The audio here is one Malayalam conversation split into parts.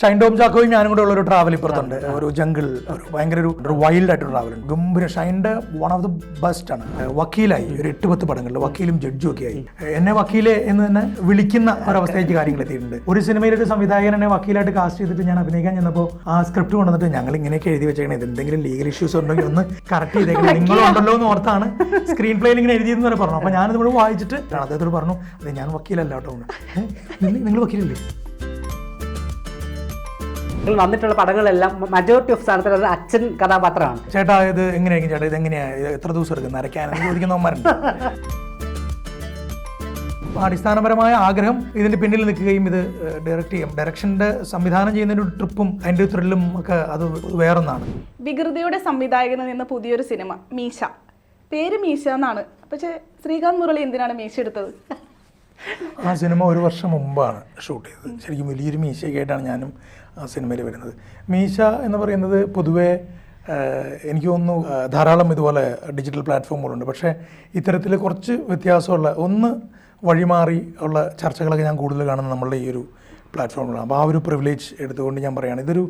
ഷൈൻ ടോം ചാക്കോയും ഞാനും കൂടെ ഉള്ള ഒരു ട്രാവൽ ഇപ്പുറത്തുണ്ട് ഒരു ജംഗിൾ ഒരു ഭയങ്കര ഒരു ഒരു വൈൽഡ് ആയിട്ടൊരു ട്രാവൽ ഉണ്ട്. ഗംഭീര ഷൈന്റെ വൺ ഓഫ് ദി ബെസ്റ്റ് ആണ്. വക്കീലായി. ഒരു എട്ട് പത്ത് പടങ്ങളിൽ വക്കീലും ജഡ്ജും ഒക്കെ ആയി. എന്നെ വക്കീലെ എന്ന് തന്നെ വിളിക്കുന്ന ഒരവസ്ഥയിലേക്ക് കാര്യങ്ങൾ എത്തിയിട്ടുണ്ട്. ഒരു സിനിമയിൽ ഒരു സംവിധായകൻ എന്നെ വക്കീലായിട്ട് കാസ്റ്റ് ചെയ്തിട്ട് ഞാൻ അഭിനയിക്കാൻ ചെന്നപ്പോൾ ആ സ്ക്രിപ്റ്റ് കൊണ്ടുവന്നിട്ട് ഞങ്ങൾ ഇങ്ങനെയൊക്കെ എഴുതി വെച്ചേക്കണേ. എന്തെങ്കിലും ലീഗൽ ഇഷ്യൂസ് ഉണ്ടെങ്കിൽ ഒന്ന് കറക്റ്റ് ചെയ്തേക്കണം. നിങ്ങളുണ്ടല്ലോ എന്ന് ഓർത്താണ് സ്ക്രീൻ പ്ലേയിൽ ഇങ്ങനെ എഴുതിയെന്ന് വരെ പറഞ്ഞു. അപ്പോൾ ഞാനിത് ഇവിടെ വായിച്ചിട്ട് അദ്ദേഹത്തോട് പറഞ്ഞു അതെ ഞാൻ വക്കീലല്ല കേട്ടോ. എന്ന്. "ഏ? നിങ്ങൾ- നിങ്ങൾ വക്കീലല്ലേ? നിങ്ങൾ വന്നിട്ടുള്ള പടങ്ങളെല്ലാം മജോറിറ്റി ഓഫ് സ്ഥാനത്തിൽ അത് അച്ഛൻ കഥാപാത്രമാണ്. ചേട്ടാ ഇത് എങ്ങനെയായിരിക്കും ചേട്ടാ? ഇത് എങ്ങനെയാണ് എത്ര ദിവസം എടുക്കും? നരയ്ക്കാൻ ചോദിക്കുന്നവന്മാരുണ്ട് അടിസ്ഥാനപരമായ ആഗ്രഹം ഇതിന്റെ പിന്നിൽ നിൽക്കുകയും ഇത് ഡയറക്റ്റ് ചെയ്യും. ഡയറക്ഷന്റെ സംവിധാനം ചെയ്യുന്നതിന്റെ ഒരു ട്രിപ്പും അതിന്റെ ഒരു ത്രില്ലും ഒക്കെ അത് വേറൊന്നാണ്. വികൃതിയുടെ സംവിധായകനിൽ നിന്ന് പുതിയൊരു സിനിമ മീശ. പേര് മീശ എന്നാണ്. പക്ഷെ ശ്രീകാന്ത് മുരളി എന്തിനാണ് മീശ എടുത്തത്? ആ സിനിമ ഒരു വർഷം മുമ്പാണ് ഷൂട്ട് ചെയ്തത്. ശരിക്കും വലിയൊരു മീശയൊക്കെ ആയിട്ടാണ് ഞാനും സിനിമയിൽ വരുന്നത്. മീശ എന്ന് പറയുന്നത് പൊതുവേ എനിക്ക് തോന്നുന്നു ധാരാളം ഇതുപോലെ ഡിജിറ്റൽ പ്ലാറ്റ്ഫോമുകളുണ്ട്. പക്ഷേ ഇത്തരത്തിൽ കുറച്ച് വ്യത്യാസമുള്ള ഒന്ന് വഴിമാറി ഉള്ള ചർച്ചകളൊക്കെ ഞാൻ കൂടുതൽ കാണുന്നത് നമ്മളുടെ ഈ ഒരു പ്ലാറ്റ്ഫോമിലാണ്. അപ്പോൾ ആ ഒരു പ്രിവിലേജ് എടുത്തുകൊണ്ട് ഞാൻ പറയുകയാണ് ഇതൊരു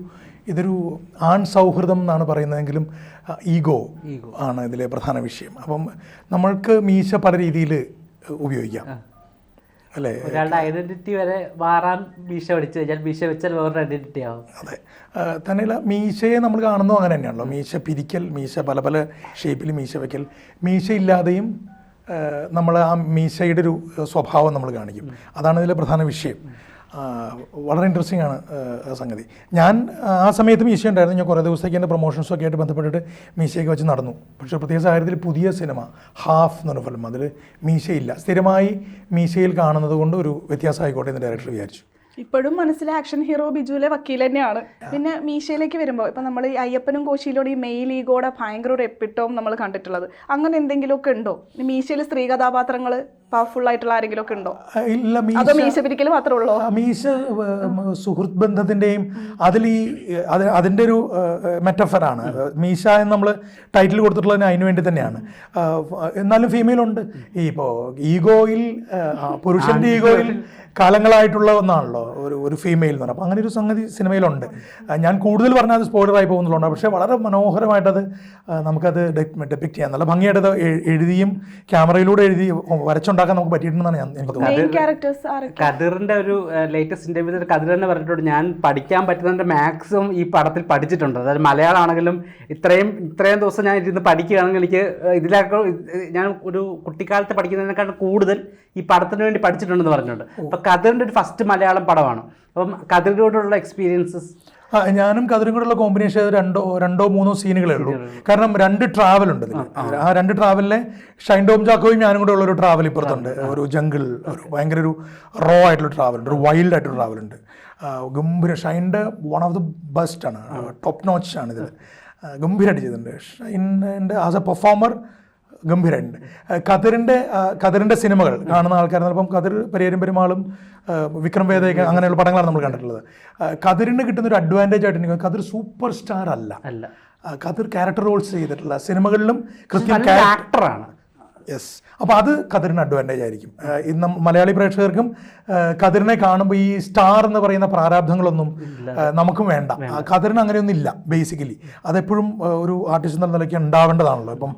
ഇതൊരു ആൺ സൗഹൃദം എന്നാണ് പറയുന്നതെങ്കിലും ഈഗോ ആണ് ഇതിലെ പ്രധാന വിഷയം. അപ്പം നമ്മൾക്ക് മീശ പല രീതിയിൽ ഉപയോഗിക്കാം. അല്ലേ? ഒരാളുടെ ഐഡന്റിറ്റി വരെ മാറാൻ മീശ പഠിച്ചു കഴിഞ്ഞാൽ മീശ വെച്ചാൽ വേറൊരു ഐഡന്റിറ്റി ആവും. അതെ. തന്നെയല്ല മീശയെ നമ്മൾ കാണുന്നത് അങ്ങനെ തന്നെയാണല്ലോ. മീശ പിരിക്കൽ മീശ പല പല ഷേപ്പിൽ മീശ വയ്ക്കൽ മീശ ഇല്ലാതെയും നമ്മൾ ആ മീശയുടെ ഒരു സ്വഭാവം നമ്മൾ കാണിക്കും. അതാണ് ഇതിലെ പ്രധാന വിഷയം. വളരെ ഇൻട്രസ്റ്റിംഗ് ആണ് സംഗതി. ഞാൻ ആ സമയത്ത് മീശ ഉണ്ടായിരുന്നു. ഞാൻ കുറേ ദിവസത്തേക്ക് എന്റെ പ്രൊമോഷൻസൊക്കെ ആയിട്ട് ബന്ധപ്പെട്ടിട്ട് മീശയൊക്കെ വെച്ച് നടന്നു. പക്ഷേ പ്രത്യേക സാഹചര്യത്തിൽ പുതിയ സിനിമ ഹാഫ് എന്ന് പറഞ്ഞ ഫിലിം അതിൽ മീശയില്ല. സ്ഥിരമായി മീശയിൽ കാണുന്നത് കൊണ്ട് ഒരു വ്യത്യാസമായിക്കോട്ടെ എന്ന് ഡയറക്ടർ വിചാരിച്ചു. ഇപ്പോഴും മനസ്സിലെ ആക്ഷൻ ഹീറോ ബിജുവിലെ വക്കീൽ തന്നെയാണ്. പിന്നെ മീശയിലേക്ക് വരുമ്പോൾ ഇപ്പം നമ്മൾ ഈ അയ്യപ്പനും കോശിയിലൂടെ ഈ മെയിൽ ഈഗോടെ ഭയങ്കര ഒരു എപ്പിട്ടവും നമ്മൾ കണ്ടിട്ടുള്ളത്. അങ്ങനെ എന്തെങ്കിലുമൊക്കെ ഉണ്ടോ? മീശയിൽ സ്ത്രീ കഥാപാത്രങ്ങൾ പവർഫുൾ ആയിട്ടുള്ള ആരെങ്കിലും ഒക്കെ ഉണ്ടോ ഇല്ല അതോ മീശ പിരിക്കൽ മാത്രമേ ഉള്ളൂ? മീശ സുഹൃത്ത് ബന്ധത്തിന്റെയും അതിൽ ഈ അതിന്റെ ഒരു മെറ്റഫറാണ് മീശ എന്ന് നമ്മൾ ടൈറ്റിൽ കൊടുത്തിട്ടുള്ളതിന് അതിന് വേണ്ടി തന്നെയാണ്. എന്നാലും ഫീമെയിൽ ഉണ്ട്. ഈ ഇപ്പോൾ ഈഗോയിൽ പുരുഷന്റെ പുരുഷന്റെ ഈഗോയിൽ കാലങ്ങളായിട്ടുള്ള ഒന്നാണല്ലോ ഒരു ഒരു ഫീമെയിൽ എന്ന് പറഞ്ഞാൽ അപ്പോൾ അങ്ങനെ ഒരു സംഗതി സിനിമയിലുണ്ട്. ഞാൻ കൂടുതൽ പറഞ്ഞാൽ അത് സ്പോയിലറായി പോകുന്നുള്ളൂ പക്ഷേ വളരെ മനോഹരമായിട്ടത് നമുക്കത് ഡെപ്പിക്ട് ചെയ്യാൻ നല്ല ഭംഗിയായിട്ടത് എ- എഴുതിയും ക്യാമറയിലൂടെ എഴുതി വരച്ചുണ്ടാക്കാൻ നമുക്ക് പറ്റിയിട്ടുണ്ടെന്നാണ് ഞാൻ എനിക്ക് തോന്നുന്നത്. കതിറിന്റെ ഒരു ലേറ്റസ്റ്റ് ഇന്റർവ്യൂവിൽ കതിർ തന്നെ പറഞ്ഞിട്ടുണ്ട്. ഞാൻ പഠിക്കാൻ പറ്റുന്നതിന്റെ മാക്സിമം ഈ പടത്തിൽ പഠിച്ചിട്ടുണ്ട്. അതായത് മലയാളം ആണെങ്കിലും ഇത്രയും ഇത്രയും ദിവസം ഞാൻ ഇരുന്ന് പഠിക്കുകയാണെങ്കിൽ എനിക്ക് ഇതിലൊക്കെ ഞാൻ ഒരു കുട്ടിക്കാലത്ത് പഠിക്കുന്നതിനേക്കാൾ കൂടുതൽ ഈ പടത്തിന് വേണ്ടി പഠിച്ചിട്ടുണ്ടെന്ന് പറഞ്ഞിട്ടുണ്ട്. അപ്പൊ കതിറിന്റെ ഒരു ഫസ്റ്റ് മലയാളം പടമാണ്. അപ്പം കതിറിനോടുള്ള എക്സ്പീരിയൻസസ് ഞാനും കതിരും കൂടെയുള്ള കോമ്പിനേഷൻ രണ്ടോ രണ്ടോ മൂന്നോ സീനുകളേ ഉള്ളൂ. കാരണം രണ്ട് ട്രാവൽ ഉണ്ട് ആ രണ്ട് ട്രാവലിലെ ഷൈൻ ടോം ജാക്കോയും ഞാനും കൂടെ ഉള്ള ഒരു ട്രാവൽ ഇപ്പുറത്തുണ്ട് ഒരു ജംഗിൾ ഒരു ഭയങ്കര ഒരു റോ ആയിട്ടുള്ള ട്രാവൽ ഉണ്ട്. ഒരു വൈൽഡ് ആയിട്ടുള്ള ട്രാവൽ ഉണ്ട്. ഗംഭീര ഷൈന്റെ വൺ ഓഫ് ദി ബെസ്റ്റ് ആണ്. ടോപ്പ് നോച്ച് ആണ് ഇതിൽ ഗംഭീരമായിട്ട് ചെയ്തിട്ടുണ്ട്. ഷൈന്റെ ആസ് എ പെർഫോമർ ഗംഭീരമുണ്ട് കതിറിന്റെ കതിറിന്റെ സിനിമകൾ കാണുന്ന ആൾക്കാർ ചിലപ്പം കതിർ പരിയരും പെരുമാളും വിക്രം വേദയൊക്കെ അങ്ങനെയുള്ള പടങ്ങളാണ് നമ്മൾ കണ്ടിട്ടുള്ളത്. കതിറിന് കിട്ടുന്ന ഒരു അഡ്വാന്റേജ് ആയിട്ട് എനിക്ക് കതിർ സൂപ്പർ സ്റ്റാർ അല്ല. അല്ല. കതിർ ക്യാരക്ടർ റോൾസ് ചെയ്തിട്ടുള്ള സിനിമകളിലും കൃത്യം ക്യാരക്ടറാണ് യെസ് അപ്പോൾ അത് കതിറിന് അഡ്വാന്റേജ് ആയിരിക്കും. ഇന്ന് മലയാളി പ്രേക്ഷകർക്കും കതിരിനെ കതിറിനെ കാണുമ്പോൾ ഈ സ്റ്റാർ എന്ന് പറയുന്ന പ്രാരാബ്ധങ്ങളൊന്നും നമുക്കും വേണ്ട. കതിരിന് കതിറിന് അങ്ങനെയൊന്നും ഇല്ല ബേസിക്കലി അതെപ്പോഴും ഒരു ആർട്ടിസ്റ്റ് എന്ന നിലയ്ക്ക് ഉണ്ടാവേണ്ടതാണല്ലോ. ഇപ്പം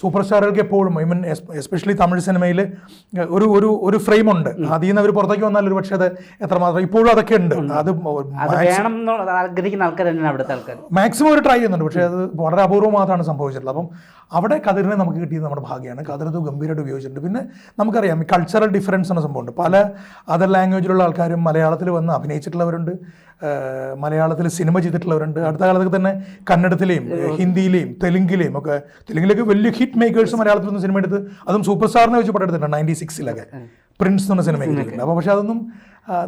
സൂപ്പർ സ്റ്റാറുകൾക്ക് എപ്പോഴും ഐ മീൻ എസ്പെഷ്യലി തമിഴ് സിനിമയിൽ ഒരു ഒരു ഒരു ഫ്രെയിം ഉണ്ട്. അതിൽ നിന്ന് അവർ പുറത്തേക്ക് വന്നാൽ ഒരു പക്ഷേ അത് എത്രമാത്രം ഇപ്പോഴും അതൊക്കെ ഉണ്ട്. അത് ആഗ്രഹിക്കുന്ന ആൾക്കാർ തന്നെയാണ് അവിടുത്തെ ആൾക്കാർ. മാക്സിമം ഒരു ട്രൈ ചെയ്യുന്നുണ്ട്. പക്ഷേ അത് വളരെ അപൂർവം മാത്രമാണ് സംഭവിച്ചിട്ടുള്ളത്. അപ്പം അവിടെ കതിരിനെ നമുക്ക് കിട്ടിയത് നമ്മുടെ ഭാഗ്യമാണ് കതിരത് ഗംഭീരമായിട്ട് ഉപയോഗിച്ചിട്ടുണ്ട്. പിന്നെ നമുക്കറിയാം ഈ കൾച്ചറൽ ഡിഫറൻസ് എന്ന സംഭവമുണ്ട്. പല അതർ ലാംഗ്വേജിലുള്ള ആൾക്കാരും മലയാളത്തിൽ വന്ന് അഭിനയിച്ചിട്ടുള്ളവരുണ്ട്. മലയാളത്തിൽ സിനിമ ചെയ്തിട്ടുള്ളവരുണ്ട്. അടുത്ത കാലത്തൊക്കെ തന്നെ കന്നഡത്തിലെയും ഹിന്ദിയിലെയും തെലുങ്കിലെയും ഒക്കെ തെലുങ്കിലൊക്കെ വലിയ ഹിറ്റ് മേക്കേഴ്സ് മലയാളത്തിൽ നിന്ന് സിനിമ എടുത്ത് അതും സൂപ്പർ സ്റ്റാറിനെ വെച്ച് പടം എടുത്തിട്ടുണ്ട് നയന്റി സിക്സിലൊക്കെ പ്രിൻസ് എന്ന് പറഞ്ഞ സിനിമ എടുത്തിട്ടുണ്ട് അപ്പോൾ പക്ഷേ അതൊന്നും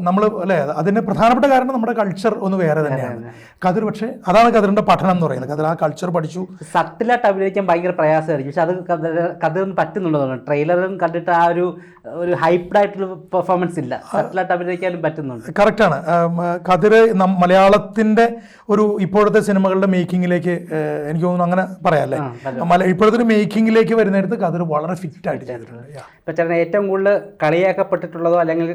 നമ്മൾ അല്ലേ അതിന്റെ പ്രധാനപ്പെട്ട കാരണം നമ്മുടെ കൾച്ചർ ഒന്ന് വേറെ തന്നെയാണ്. കതിർ പക്ഷേ അതാണ് കതിറിന്റെ പഠനം എന്ന് പറയുന്നത്. കതിർ ആ കൾച്ചർ പഠിച്ചു. സത്തിലായിട്ട് അഭിനയിക്കാൻ ഭയങ്കര പ്രയാസമായിരിക്കും. പക്ഷെ അത് കതിറിന് പറ്റുന്നുള്ളതാണ്. ട്രെയിലറും കണ്ടിട്ട് ആ ഒരു ഒരു ഹൈപ്ഡ് ആയിട്ടുള്ള പെർഫോമൻസ് ഇല്ല. സട്ടിലായിട്ട് അഭിനയിക്കാനും പറ്റുന്നുണ്ട്. കറക്റ്റാണ്. കതിർ മലയാളത്തിന്റെ ഒരു ഇപ്പോഴത്തെ സിനിമകളുടെ മേക്കിങ്ങിലേക്ക് എനിക്ക് തോന്നുന്നു അങ്ങനെ പറയാല്ലേ ഇപ്പോഴത്തെ ഒരു മേക്കിങ്ങിലേക്ക് വരുന്നിടത്ത് കതിർ വളരെ ഫിറ്റ് ആയിട്ട് ചെയ്തിട്ടുണ്ട്. ഇപ്പം ചേട്ടൻ ഏറ്റവും കൂടുതൽ കളിയാക്കപ്പെട്ടിട്ടുള്ളതോ അല്ലെങ്കിൽ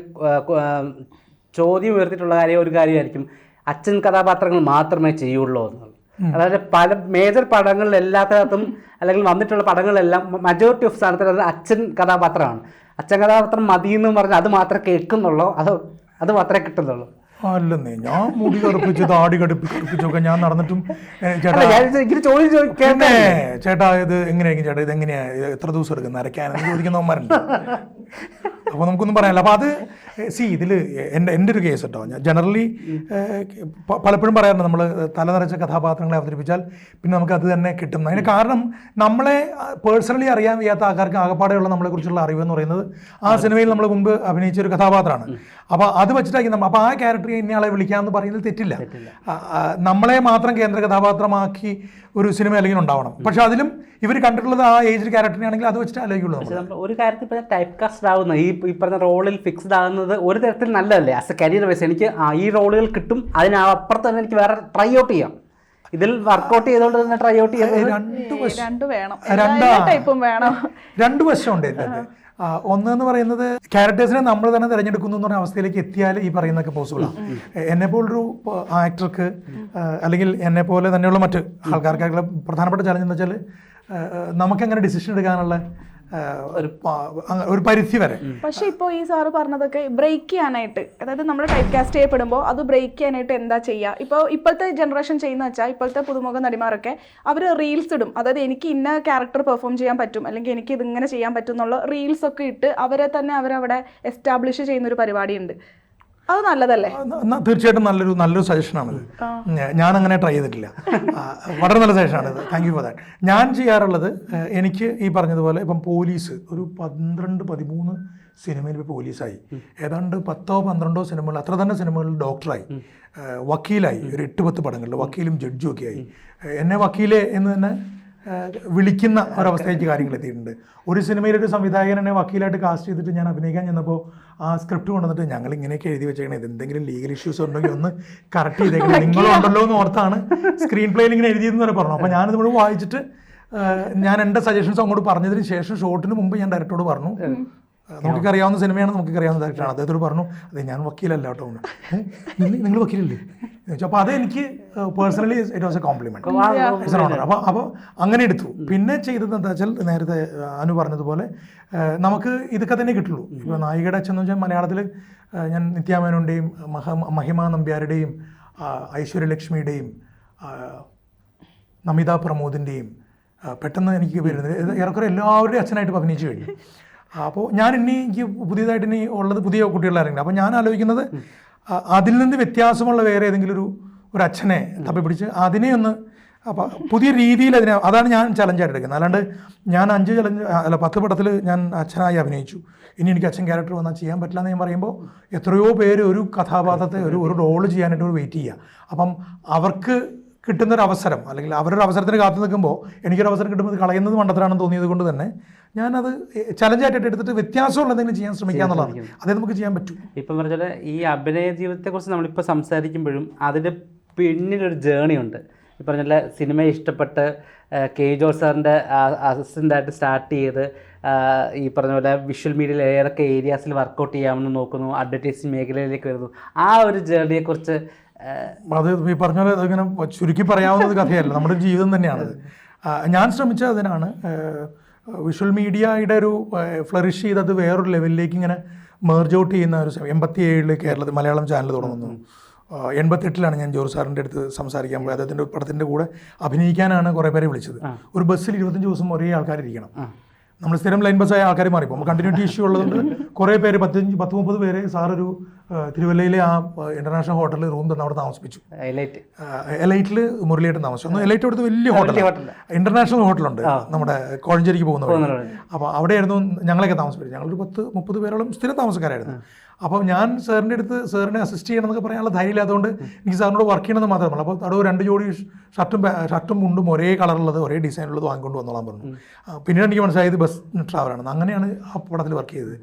ചോദ്യം ഉയർത്തിയിട്ടുള്ള കാര്യം ഒരു കാര്യമായിരിക്കും. അച്ഛൻ കഥാപാത്രങ്ങൾ മാത്രമേ ചെയ്യുള്ളൂ എന്നുള്ളത്. അതായത് പല മേജർ പടങ്ങളിൽ എല്ലാത്തിനകത്തും അല്ലെങ്കിൽ വന്നിട്ടുള്ള പടങ്ങളിലെല്ലാം മജോറിറ്റി ഓഫ് സ്ഥാനത്തിൽ അച്ഛൻ കഥാപാത്രമാണ്. അച്ഛൻ കഥാപാത്രം മതി എന്ന് പറഞ്ഞാൽ അത് മാത്രമേ കേൾക്കുന്നുള്ളൂ? അത് അത് മാത്രമേ കിട്ടുന്നുള്ളൂ? അല്ലെന്നേ ഞാൻ മുടി കറുപ്പിച്ച് താടി കടുപ്പിച്ചൊക്കെ ഞാൻ നടന്നിട്ടും ചേട്ടാ ചേട്ടാ ഇത് എങ്ങനെയായിരിക്കും ചേട്ടാ? ഇത് എങ്ങനെയാ? എത്ര ദിവസം എടുക്കും? നരയ്ക്കാൻ എന്ന് ചോദിക്കുന്നവന്മാരുണ്ട്. അപ്പൊ നമുക്കൊന്നും പറയാനില്ല. അപ്പൊ അത് സി ഇതിൽ എന്റെ എന്റെ ഒരു കേസ് കേട്ടോ ഞാൻ ജനറലി പലപ്പോഴും പറയാറുണ്ട് നമ്മൾ തല നിറച്ച കഥാപാത്രങ്ങളെ അവതരിപ്പിച്ചാൽ പിന്നെ നമുക്ക് അത് തന്നെ കിട്ടും. അതിന് കാരണം നമ്മളെ പേഴ്സണലി അറിയാൻ വയ്യാത്ത ആൾക്കാർക്ക് ആകപ്പാടെയുള്ള നമ്മളെക്കുറിച്ചുള്ള അറിവ് എന്ന് പറയുന്നത് ആ സിനിമയിൽ നമ്മൾ മുമ്പ് അഭിനയിച്ച ഒരു കഥാപാത്രമാണ്. അപ്പോൾ അത് വെച്ചിട്ടാക്കി നമ്മൾ അപ്പോൾ ആ ക്യാരക്ടർ ഇന്നയാളെ വിളിക്കാമെന്ന് പറയുന്നത് തെറ്റില്ല. നമ്മളെ മാത്രം കേന്ദ്ര കഥാപാത്രമാക്കി ഒരു സിനിമ അല്ലെങ്കിൽ ഉണ്ടാവണം. പക്ഷെ അതിലും ഇവർ കണ്ടിട്ടുള്ളത് ആ ഏജ് ക്യാരക്ടറിനെ ആണെങ്കിൽ അത് വെച്ചിട്ട് ആലോചിക്കുള്ളൂ ഒരു കാര്യത്തിൽ ടൈപ്പ് കാസ്റ്റ് ആവുന്ന ഈ ഈ പറഞ്ഞ റോളിൽ ഫിക്സ്ഡ് ആകുന്നത് ഒരു തരത്തിൽ നല്ലതല്ലേ? ആസ് എ കരിയർ വൈസ് എനിക്ക് ഈ റോളുകൾ കിട്ടും. അതിനപ്പുറത്ത് തന്നെ എനിക്ക് വേറെ ട്രൈ ഔട്ട് ചെയ്യാം. ഇതിൽ വർക്കൗട്ട് ചെയ്തോണ്ട് തന്നെ ട്രൈ ഔട്ട് ചെയ്യാം. രണ്ട് വേണം. രണ്ടാ. ടൈപ്പും വേണം. രണ്ട് വശമുണ്ട് അത് ഒന്ന് എന്ന് പറയുന്നത് ക്യാരക്ടേഴ്സിനെ നമ്മൾ തന്നെ തിരഞ്ഞെടുക്കുന്നു എന്ന് പറഞ്ഞ അവസ്ഥയിലേക്ക് എത്തിയാൽ ഈ പറയുന്നതൊക്കെ പോസിബിളാണ് എന്നെ പോലൊരു ആക്ടർക്ക് അല്ലെങ്കിൽ എന്നെ പോലെ തന്നെയുള്ള മറ്റ് ആൾക്കാർക്കായിട്ടുള്ള പ്രധാനപ്പെട്ട ചലഞ്ച് എന്ന് വെച്ചാൽ നമുക്കെങ്ങനെ ഡിസിഷൻ എടുക്കാനുള്ള ഒരു ഒരു പരിധി വരെ. പക്ഷെ ഇപ്പോൾ ഈ സാറ് പറഞ്ഞതൊക്കെ ബ്രേക്ക് ചെയ്യാനായിട്ട് അതായത് നമ്മൾ ടൈപ്പ് കാസ്റ്റ് ചെയ്യപ്പെടുമ്പോൾ അത് ബ്രേക്ക് ചെയ്യാനായിട്ട് എന്താ ചെയ്യുക ഇപ്പോൾ ഇപ്പോഴത്തെ ജനറേഷൻ ചെയ്യുന്ന വെച്ചാൽ ഇപ്പോഴത്തെ പുതുമുഖ നടിമാരൊക്കെ അവർ റീൽസ് ഇടും. അതായത് എനിക്ക് ഇന്ന ക്യാരക്ടർ പെർഫോം ചെയ്യാൻ പറ്റും അല്ലെങ്കിൽ എനിക്ക് ഇതിങ്ങനെ ചെയ്യാൻ പറ്റും എന്നുള്ള റീൽസ് ഒക്കെ ഇട്ട് അവരെ തന്നെ അവരവിടെ എസ്റ്റാബ്ലിഷ് ചെയ്യുന്ന ഒരു പരിപാടിയുണ്ട്. അത് നല്ലതല്ലേ? തീർച്ചയായിട്ടും നല്ലൊരു നല്ലൊരു സജഷനാണിത് ഞാൻ അങ്ങനെ ട്രൈ ചെയ്തിട്ടില്ല. വളരെ നല്ല സജഷനാണിത് താങ്ക് യു ഫോർ ദാറ്റ് ഞാൻ ചെയ്യാറുള്ളത് എനിക്ക് ഈ പറഞ്ഞതുപോലെ ഇപ്പം പോലീസ് ഒരു പന്ത്രണ്ട് പതിമൂന്ന് സിനിമയിൽ ഇപ്പോൾ പോലീസായി. ഏതാണ്ട് പത്തോ പന്ത്രണ്ടോ സിനിമകൾ അത്ര തന്നെ സിനിമകളിൽ ഡോക്ടറായി വക്കീലായി. ഒരു എട്ട് പത്ത് പടങ്ങളിൽ വക്കീലും ജഡ്ജും ഒക്കെ ആയി. എന്നെ വക്കീലെ എന്ന് തന്നെ വിളിക്കുന്ന ഒരവസ്ഥയിലേക്ക് കാര്യങ്ങൾ എത്തിയിട്ടുണ്ട്. ഒരു സിനിമയിൽ ഒരു സംവിധായകൻ എന്നെ വക്കീലായിട്ട് കാസ്റ്റ് ചെയ്തിട്ട് ഞാൻ അഭിനയിക്കാൻ ചെന്നപ്പോൾ ആ സ്ക്രിപ്റ്റ് കൊണ്ടുവന്നിട്ട് ഞങ്ങൾ ഇങ്ങനെയൊക്കെ എഴുതി വെച്ചേക്കണേ. എന്തെങ്കിലും ലീഗൽ ഇഷ്യൂസ് ഉണ്ടെങ്കിൽ ഒന്ന് കറക്റ്റ് ചെയ്തേക്കണം. നിങ്ങളുണ്ടല്ലോ എന്ന് ഓർത്താണ് സ്ക്രീൻ പ്ലേയിൽ ഇങ്ങനെ എഴുതിയതെന്ന് വരെ പറഞ്ഞു. അപ്പോൾ ഞാനിത് മുഴുവൻ വായിച്ചിട്ട് ഞാൻ എന്റെ സജഷൻസ് അങ്ങോട്ട് പറഞ്ഞതിന് ശേഷം ഷോട്ടിന് മുമ്പ് ഞാൻ ഡയറക്ടറോട് പറഞ്ഞു. നമുക്കൊക്കെ അറിയാവുന്ന സിനിമയാണ് നമുക്ക് അറിയാവുന്ന ഡയറക്ടറാണ് അദ്ദേഹത്തോട് പറഞ്ഞു അതെ ഞാൻ വക്കീലല്ല കേട്ടോ. നിങ്ങൾ- വക്കീലല്ലേ? അപ്പോൾ അതെനിക്ക് personally it was a compliment അപ്പോൾ അപ്പോൾ അങ്ങനെ എടുത്തു. പിന്നെ ചെയ്തത് എന്താ വെച്ചാൽ നേരത്തെ അനു പറഞ്ഞതുപോലെ നമുക്ക് ഇതൊക്കെ തന്നെ കിട്ടുള്ളൂ. ഇപ്പോൾ നായികയുടെ അച്ഛൻ എന്ന് വെച്ചാൽ മലയാളത്തിൽ ഞാൻ നിത്യാമേനോന്റെയും മഹ മഹിമ നമ്പ്യാരുടെയും ഐശ്വര്യലക്ഷ്മിയുടെയും നമിത പ്രമോദിന്റെയും പെട്ടെന്ന് എനിക്ക് വരുന്നത് ഏറെക്കുറെ എല്ലാവരുടെയും അച്ഛനായിട്ട് അഭിനയിച്ചു കഴിഞ്ഞു. അപ്പോൾ ഞാൻ ഇനി എനിക്ക് പുതിയതായിട്ട് ഇനി ഉള്ളത് പുതിയ കുട്ടികളായിരുന്നു അപ്പോൾ ഞാൻ ആലോചിക്കുന്നത് അതിൽ നിന്ന് വ്യത്യാസമുള്ള വേറെ ഏതെങ്കിലും ഒരു ഒരു അച്ഛനെ തപ്പി പിടിച്ച് അതിനെ ഒന്ന് അപ്പോൾ പുതിയ രീതിയിൽ അതിനെ അതാണ് ഞാൻ ചലഞ്ചായിട്ട് എടുക്കുന്നത്. അല്ലാണ്ട് ഞാൻ അഞ്ച് ചലഞ്ച് അല്ല പത്ത് പടത്തിൽ ഞാൻ അച്ഛനായി അഭിനയിച്ചു. ഇനി എനിക്ക് അച്ഛൻ ക്യാരക്ടർ വന്നാൽ ചെയ്യാൻ പറ്റില്ല എന്ന് ഞാൻ പറയുമ്പോൾ എത്രയോ പേര് ഒരു കഥാപാത്രത്തെ ഒരു ഒരു റോൾ ചെയ്യാനായിട്ട് ഒരു വെയിറ്റ് ചെയ്യുക. അപ്പം അവർക്ക് കിട്ടുന്നൊരു അവസരം അല്ലെങ്കിൽ അവരൊരു അവസരത്തിന് കാത്തു നിൽക്കുമ്പോൾ എനിക്കൊരു അവസരം കിട്ടുമ്പോൾ ഇത് കളയുന്നത് മണ്ടത്തരാണെന്ന് തോന്നിയത് കൊണ്ട് തന്നെ ഞാനത് ചലഞ്ചായിട്ട് എടുത്തിട്ട് വ്യത്യാസമുള്ള എന്തെങ്കിലും ചെയ്യാൻ ശ്രമിക്കുക എന്നുള്ളതാണ്. അതേ നമുക്ക് ചെയ്യാൻ പറ്റും. ഇപ്പം പറഞ്ഞാൽ ഈ അഭിനയ ജീവിതത്തെക്കുറിച്ച് നമ്മളിപ്പോൾ സംസാരിക്കുമ്പോഴും അതിന്റെ പിന്നിലൊരു ജേണി ഉണ്ട്. ഈ പറഞ്ഞ സിനിമ ഇഷ്ടപ്പെട്ട് കെ ജോ സാറിന്റെ അസിസ്റ്റന്റായിട്ട് സ്റ്റാർട്ട് ചെയ്ത് ഈ പറഞ്ഞ പോലെ വിഷ്വൽ മീഡിയയിൽ ഏതൊക്കെ ഏരിയാസിൽ വർക്കൗട്ട് ചെയ്യാമെന്ന് നോക്കുന്നു അഡ്വർടൈസിങ് മേഖലയിലേക്ക് വരുന്നു. ആ ഒരു ജേർണിയെക്കുറിച്ച് ആ, അത് ഈ പറഞ്ഞ പോലെ ഇങ്ങനെ ചുരുക്കി പറയാവുന്ന കഥയല്ല നമ്മുടെ ജീവിതം തന്നെയാണ് ഞാൻ ശ്രമിച്ചത് അതിനാണ് വിഷ്വൽ മീഡിയയുടെ ഒരു ഫ്ലറിഷ് ചെയ്ത് അത് വേറൊരു ലെവലിലേക്ക് ഇങ്ങനെ മേർജ് ഔട്ട് ചെയ്യുന്ന ഒരു സമയം എൺപത്തി ഏഴിൽ കേരളത്തിൽ മലയാളം ചാനൽ തുടങ്ങുന്നു. എൺപത്തെട്ടിലാണ് ഞാൻ ജോർജ് സാറിന്റെ അടുത്ത് സംസാരിക്കാൻ പോയത്. അദ്ദേഹത്തിന്റെ പടത്തിന്റെ കൂടെ അഭിനയിക്കാനാണ് കുറേ പേരെ വിളിച്ചത്. ഒരു ബസ്സിൽ ഇരുപത്തഞ്ച് ദിവസം ഒരേ ആൾക്കാരിരിക്കണം. നമ്മൾ സ്ഥിരം ലൈൻ ബസ്സായ ആൾക്കാർ മാറിപ്പോൾ കണ്ടിന്യൂറ്റി ഇഷ്യൂ ഉള്ളതുകൊണ്ട് കുറേ പേര് പത്തഞ്ച് പത്ത് മുപ്പത് പേര് സാറൊരു തിരുവല്ലയിലെ ആ ഇന്റർനാഷണൽ ഹോട്ടലിൽ റൂം തന്നെ അവിടെ താമസിപ്പിച്ചു. എലൈറ്റിൽ മുരളിയേട്ടൻ താമസിച്ചു. ഒന്ന് എലൈറ്റ് അവിടുത്തെ വലിയ ഹോട്ടൽ ഇന്റർനാഷണൽ ഹോട്ടലുണ്ട് നമ്മുടെ കോഴഞ്ചേരിക്ക് പോകുന്ന അപ്പൊ അപ്പോൾ അവിടെയായിരുന്നു ഞങ്ങളൊക്കെ താമസിപ്പിച്ചത്. ഞങ്ങളൊരു പത്ത് മുപ്പത് പേരോളം സ്ഥിരം താമസക്കാരായിരുന്നു. അപ്പോൾ ഞാൻ സാറിന്റെ അടുത്ത് സാറിനെ അസിസ്റ്റ് ചെയ്യണം എന്നൊക്കെ പറയാനുള്ള ധൈര്യം ഇല്ലാത്തതുകൊണ്ട് എനിക്ക് സാറിനോട് വർക്ക് ചെയ്യണമെന്ന് മാത്രമല്ല അപ്പോൾ അവിടെ രണ്ട് ജോഡി ഷർട്ടും ഷർട്ടും മുണ്ടും ഒരേ കളറുള്ളത് ഒരേ ഡിസൈനുള്ളത് വാങ്ങിക്കൊണ്ട് വന്നോളാൻ പറഞ്ഞു. പിന്നീട് എനിക്ക് മനസ്സിലായത് ബസ് ട്രാവലാണ് അങ്ങനെയാണ് ആ പടത്തിൽ വർക്ക് ചെയ്തത്.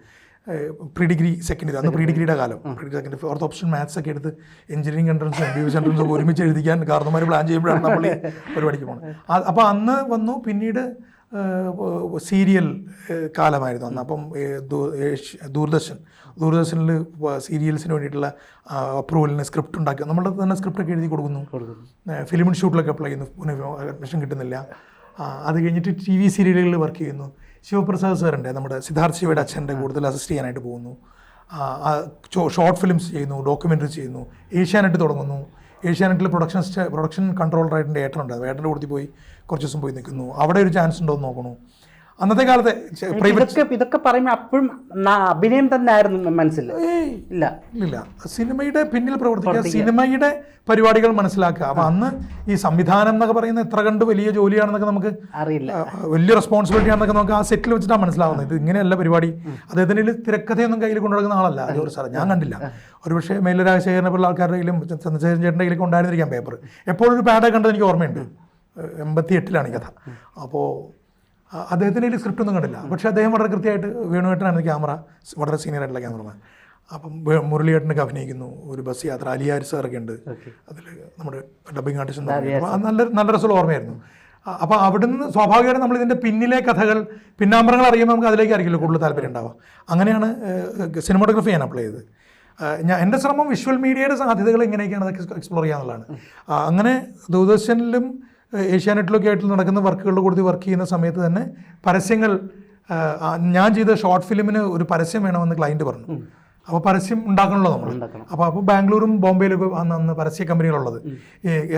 പ്രീ ഡിഗ്രി സെക്കൻഡ് ഇയർ അന്ന് പ്രീ ഡിഗ്രിയുടെ കാലം. Pre degree second fourth option maths ഒക്കെ എടുത്ത് engineering entrance M B S എൻട്രൻസും ഒരുമിച്ച് എഴുതിക്കാൻ കാരണന്മാർ പ്ലാൻ ചെയ്യുമ്പോഴാണ് നമ്മൾ പരിപാടിക്ക് പോകുന്നത് അപ്പോൾ അന്ന് വന്നു പിന്നീട് സീരിയൽ കാലമായിരുന്നു അന്ന്. അപ്പം ദൂരദർശൻ. ദൂരദർശനിൽ സീരിയൽസിന് വേണ്ടിയിട്ടുള്ള അപ്രൂവലിന് സ്ക്രിപ്റ്റ് ഉണ്ടാക്കി. നമ്മളുടെ തന്നെ സ്ക്രിപ്റ്റൊക്കെ എഴുതി കൊടുക്കുന്നു. ഫിലിം ഷൂട്ടിലൊക്കെ അപ്ലൈ ചെയ്യുന്നു. അഡ്മിഷൻ കിട്ടുന്നില്ല. അത് കഴിഞ്ഞിട്ട് ടി വി സീരിയലുകളിൽ വർക്ക് ചെയ്യുന്നു. ശിവപ്രസാദ് സാറിന്റെ നമ്മുടെ സിദ്ധാർത്ഥ് ശിവയുടെ അച്ഛന്റെ കൂടുതൽ അസിസ്റ്റ് ചെയ്യാനായിട്ട് പോകുന്നു. ഷോർട്ട് ഫിലിംസ് ചെയ്യുന്നു ഡോക്യുമെന്ററി ചെയ്യുന്നു ഏഷ്യാനെറ്റ് തുടങ്ങുന്നു. ഏഷ്യാനെറ്റിൽ പ്രൊഡക്ഷൻ പ്രൊഡക്ഷൻ കൺട്രോളറായിട്ട് ഏട്ടനുണ്ട്. ഏട്ടന്റെ കൂടുതൽ പോയി കുറച്ച് ദിവസം പോയി നിൽക്കുന്നു. അവിടെ ഒരു ചാൻസ് ഉണ്ടോ എന്ന് നോക്കണു. അന്നത്തെ കാലത്തെ ഇതൊക്കെ ഇതൊക്കെ പറയുമ്പോൾ അപ്പോഴും അഭിനയം തന്നെ ആയിരുന്നു മനസ്സിൽ. ഇല്ല. ഇല്ല സിനിമയുടെ പിന്നിൽ പ്രവർത്തിക്കുക സിനിമയുടെ പരിപാടികൾ മനസ്സിലാക്കുക. അപ്പൊ അന്ന് ഈ സംവിധാനം എന്നൊക്കെ പറയുന്ന എത്ര കണ്ട് വലിയ ജോലിയാണെന്നൊക്കെ നമുക്ക് അറിയില്ല. വലിയ റെസ്പോൺസിബിലിറ്റി ആണെന്നൊക്കെ നമുക്ക് ആ സെറ്റിൽ വെച്ചിട്ടാണ് മനസ്സിലാവുന്നത്. ഇത് ഇങ്ങനെയല്ല പരിപാടി. അദ്ദേഹത്തിന്റെ തിരക്കഥയൊന്നും കയ്യിൽ കൊണ്ടുനടക്കുന്ന ആളല്ല. ജോർജ് സാറേ ഞാൻ കണ്ടില്ല. ഒരുപക്ഷെ മേല രാജശേഖരനെ പോലുള്ള ആൾക്കാരുടെ കയ്യിലും ചന്ദ്രശേഖരൻ ചേട്ടന്റെ കയ്യിലൊക്കെ ഉണ്ടായിരുന്നിരിക്കാം പേപ്പർ എപ്പോഴൊരു പാഡൊക്കെ കണ്ടത് എനിക്ക് ഓർമ്മയുണ്ട്. എൺപത്തി എട്ടിലാണ് ഈ കഥ. അപ്പോൾ അദ്ദേഹത്തിന്റെ ഒരു സ്ക്രിപ്റ്റ് ഒന്നും കണ്ടില്ല. പക്ഷേ അദ്ദേഹം വളരെ കൃത്യമായിട്ട് വേണുവേട്ടനാണ് ക്യാമറ വളരെ സീനിയർ ആയിട്ടുള്ള ക്യാമറമാൻ അപ്പം മുരളിയേട്ടനൊക്കെ അഭിനയിക്കുന്നു. ഒരു ബസ് യാത്ര അലിയാർ സാറൊക്കെ ഉണ്ട്. അതിൽ നമ്മുടെ ഡബിങ് ആർട്ടിസ്റ്റ് നല്ല നല്ല രസമുള്ള ഓർമ്മയായിരുന്നു. അപ്പോൾ അവിടുന്ന് സ്വാഭാവികമായിട്ടും നമ്മൾ ഇതിന്റെ പിന്നിലെ കഥകൾ പിന്നാമ്പറങ്ങൾ അറിയുമ്പോൾ നമുക്ക് അതിലേക്ക് ആയിരിക്കില്ല കൂടുതൽ താല്പര്യം ഉണ്ടാവുക. അങ്ങനെയാണ് സിനിമോഗ്രാഫി ഞാൻ അപ്ലൈ ചെയ്തത്. ഞാൻ എന്റെ ശ്രമം വിഷ്വൽ മീഡിയയുടെ സാധ്യതകൾ എങ്ങനെയൊക്കെയാണ് അതൊക്കെ എക്സ്പ്ലോർ ചെയ്യാന്നുള്ളതാണ്. അങ്ങനെ ദൂരദർശനിലും ഏഷ്യാനെറ്റിലൊക്കെ ആയിട്ട് നടക്കുന്ന വർക്കുകളുടെ കൂടുതൽ വർക്ക് ചെയ്യുന്ന സമയത്ത് തന്നെ പരസ്യങ്ങൾ ഞാൻ ചെയ്ത ഷോർട്ട് ഫിലിമിന് ഒരു പരസ്യം വേണമെന്ന് ക്ലയന്റ് പറഞ്ഞു. അപ്പോൾ പരസ്യം ഉണ്ടാക്കണമല്ലോ നമ്മൾ. അപ്പോൾ അപ്പോൾ ബാംഗ്ലൂരും ബോംബെയിലൊക്കെ അന്ന് അന്ന് പരസ്യ കമ്പനികളുള്ളത്.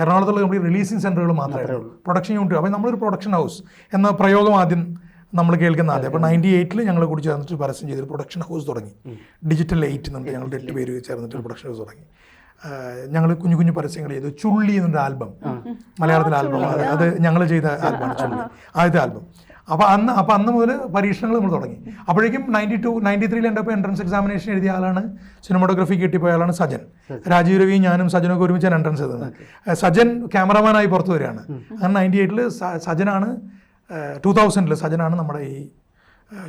എറണാകുളത്തുള്ള കമ്പനി റിലീസിംഗ് സെന്ററുകൾ മാത്രമേ ഉള്ളൂ. പ്രൊഡക്ഷൻ യൂണിറ്റ് അപ്പോൾ നമ്മളൊരു പ്രൊഡക്ഷൻ ഹൗസ് എന്ന പ്രയോഗം ആദ്യം നമ്മൾ കേൾക്കുന്ന ആദ്യം. അപ്പോൾ നയന്റി എയ്റ്റിൽ ഞങ്ങൾ കൂടി ചേർന്നിട്ട് പരസ്യം ചെയ്തൊരു പ്രൊഡക്ഷൻ ഹൗസ് തുടങ്ങി. ഡിജിറ്റൽ എയ്റ്റ് എന്നുണ്ട് ഞങ്ങളുടെ എട്ട് പേര് ചേർന്നിട്ട് പ്രൊഡക്ഷൻ ഹൗസ് തുടങ്ങി. ഞങ്ങൾ കുഞ്ഞു കുഞ്ഞു പരസ്യങ്ങൾ ചെയ്തു. ചുള്ളി എന്നൊരു ആൽബം. മലയാളത്തിലെ ആൽബം. അത് ഞങ്ങൾ ചെയ്ത ആൽബമാണ് ചുള്ളി. ആദ്യത്തെ ആൽബം. അപ്പോൾ അന്ന് അപ്പോൾ അന്ന് മുതൽ പരീക്ഷണങ്ങൾ നമ്മൾ തുടങ്ങി. അപ്പോഴേക്കും നയന്റി ടു നയന്റി ത്രീയിൽ എന്റെ എൻട്രൻസ് എക്സാമിനേഷൻ എഴുതിയ ആളാണ് സിനിമാറ്റോഗ്രഫി കിട്ടിപ്പോയ ആളാണ് സജൻ. രാജീവ് രവിയും ഞാനും സജനൊക്കെ ഒരുമിച്ചാണ് എൻട്രൻസ് ചെയ്തത്. സജൻ ക്യാമറമാനായി പുറത്തു വരികയാണ്. അങ്ങനെ നയന്റി എയ്റ്റിൽ സജനാണ് ടൂ തൗസൻഡിൽ സജനാണ് നമ്മുടെ ഈ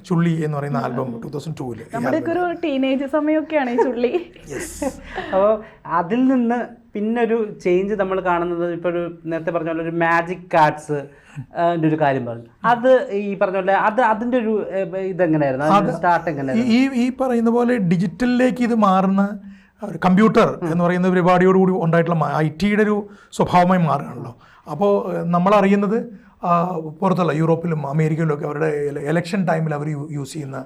ചുള്ളി എന്ന് പറയുന്ന ആൽബം ടൂ തൗസൻഡ് ടൂവിൽ ഒരു ടീനേജ് സമയമൊക്കെയാണ് ഈ ചുള്ളി. അപ്പോൾ അതിൽ നിന്ന് പിന്നെ ഒരു ചേഞ്ച് നമ്മൾ കാണുന്നത് ഇപ്പോൾ ഒരു നേരത്തെ പറഞ്ഞ പോലെ ഒരു മാജിക് കാർഡ്സ് ഒരു കാര്യം പറഞ്ഞു. അത് ഈ പറഞ്ഞ പോലെ അത് അതിന്റെ ഒരു ഇതെങ്ങനെയായിരുന്നു? സ്റ്റാർട്ട് എങ്ങനെയായിരുന്നു? ഈ ഈ പറയുന്ന പോലെ ഡിജിറ്റലിലേക്ക് ഇത് മാറുന്ന ഒരു കമ്പ്യൂട്ടർ എന്ന് പറയുന്ന പരിപാടിയോടുകൂടി ഉണ്ടായിട്ടുള്ള ഐ ടിയുടെ ഒരു സ്വഭാവമായി മാറുകയാണല്ലോ. അപ്പോൾ നമ്മൾ അറിയുന്നത് പുറത്തുള്ള യൂറോപ്പിലും അമേരിക്കയിലും ഒക്കെ അവരുടെ എലക്ഷൻ ടൈമിൽ അവർ യൂസ് ചെയ്യുന്ന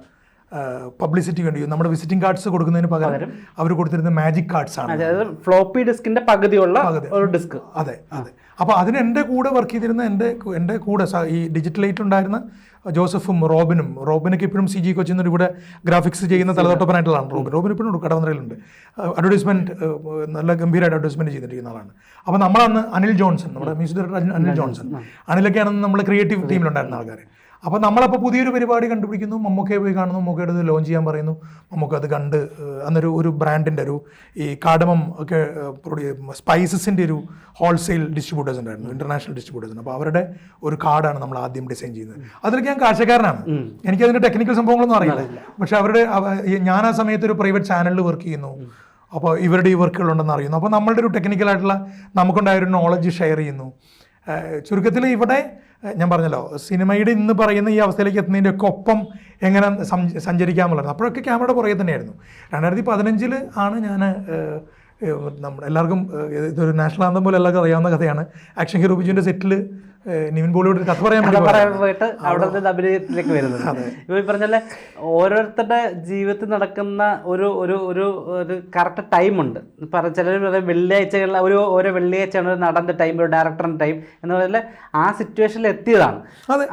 പബ്ലിസിറ്റി വേണ്ടി നമ്മുടെ വിസിറ്റിംഗ് കാർഡ്സ് കൊടുക്കുന്നതിന് പകരം അവർ കൊടുത്തിരുന്ന മാജിക് കാർഡ്സ് ആണ്. ഫ്ലോപ്പി ഡിസ്കിന്റെ പകുതിയുള്ള ഒരു ഡിസ്ക് അതെ അതെ. അപ്പോൾ അതിന് എന്റെ കൂടെ വർക്ക് ചെയ്തിരുന്ന എന്റെ എന്റെ കൂടെ ഈ ഡിജിറ്റലൈറ്റ് ഉണ്ടായിരുന്ന ജോസഫും റോബിനും റോബിനൊക്കെ ഇപ്പോഴും സി ജി കൊച്ചിന്നൊരു ഇവിടെ ഗ്രാഫിക്സ് ചെയ്യുന്ന തലതൊട്ടപ്പനായിട്ടുള്ളതാണ് റോബിൻ. റോബിൻ ഇപ്പോഴും കടവന്ത്രയിലുണ്ട് അഡ്വർടൈസ്മെന്റ് നല്ല ഗംഭീരമായിട്ട് അഡ്വർടൈസ്മെന്റ് ചെയ്തിരിക്കുന്ന ആളാണ്. അപ്പോൾ നമ്മളന്ന് അനിൽ ജോൺസൺ നമ്മുടെ മ്യൂസിക് ഡയറക്ടർ അനിൽ- ജോൺസൺ. അനിലൊക്കെയാണ് നമ്മൾ ക്രിയേറ്റീവ് ടീമിലുണ്ടായിരുന്ന ആൾക്കാർ അപ്പോൾ നമ്മളപ്പോൾ പുതിയൊരു പരിപാടി കണ്ടുപിടിക്കുന്നു. മമ്മൂക്കയെ പോയി കാണുന്നു. മമ്മൂക്കയുടെ ഇത് ലോഞ്ച് ചെയ്യാൻ പറയുന്നു. മമ്മൂക്ക അത് കണ്ട് അന്നൊരു ഒരു ബ്രാൻഡിന്റെ ഒരു ഈ കാടമം ഒക്കെ സ്പൈസസിന്റെ ഒരു ഹോൾസെയിൽ ഡിസ്ട്രിബ്യൂട്ടേഴ്സ് ഉണ്ടായിരുന്നു. ഇന്റർനാഷണൽ ഡിസ്ട്രിബ്യൂട്ടേഴ്സ് അപ്പോൾ അവരുടെ ഒരു കാർഡാണ് നമ്മൾ ആദ്യം ഡിസൈൻ ചെയ്യുന്നത്. അതിലേക്ക് ഞാൻ കാഴ്ചക്കാരനാണ്. എനിക്ക് അതിന്റെ ടെക്നിക്കൽ സംഭവങ്ങളൊന്നും അറിയില്ല. പക്ഷേ അവരുടെ ഞാൻ ആ സമയത്ത് ഒരു പ്രൈവറ്റ് ചാനലിൽ വർക്ക് ചെയ്യുന്നു. അപ്പോൾ ഇവരുടെ ഈ വർക്കുകളുണ്ടെന്ന് അറിയുന്നു. അപ്പോൾ നമ്മളുടെ ഒരു ടെക്നിക്കലായിട്ടുള്ള നമുക്കുണ്ടായ ഒരു നോളജ് ഷെയർ ചെയ്യുന്നു. ചുരുക്കത്തിൽ ഇവിടെ ഞാൻ പറഞ്ഞല്ലോ സിനിമയുടെ ഇന്ന് പറയുന്ന ഈ അവസ്ഥയിലേക്ക് എത്തുന്നതിന്റെ ഒക്കെ ഒപ്പം എങ്ങനെ സഞ്ചരിക്കാമെന്നുള്ളതാണ് സഞ്ചരിക്കാമെന്നുള്ളത്. അപ്പോഴൊക്കെ ക്യാമറയുടെ പുറകെ തന്നെയായിരുന്നു. രണ്ടായിരത്തി പതിനഞ്ചിൽ ആണ് ഞാൻ നമ്മുടെ എല്ലാവർക്കും ഇതൊരു നാഷണൽ ആന്തം പോലെ എല്ലാവർക്കും അറിയാവുന്ന കഥയാണ്. ആക്ഷൻ ഹീറോ ബിജുവിന്റെ സെറ്റിൽ നിവിൻ ബോളിവുഡ് കഥ പറയാൻ പോയിട്ട് അവിടെ നിന്ന് അഭിനയത്തിലേക്ക് വരുന്നത്. ഇപ്പൊ ഈ പറഞ്ഞ പോലെ ഓരോരുത്തരുടെ ജീവിതത്തിൽ നടക്കുന്ന ഒരു ഒരു ഒരു ഒരു കറക്റ്റ് ടൈമുണ്ട് പറ ചിലർ പറയും വെള്ളിയാഴ്ചകളിൽ ഒരു ഓരോ വെള്ളിയാഴ്ചയാണ് ഒരു നടന്റെ ടൈം ഒരു ഡയറക്ടറിന്റെ ടൈം എന്ന് പറഞ്ഞാൽ ആ സിറ്റുവേഷനിൽ എത്തിയതാണ്.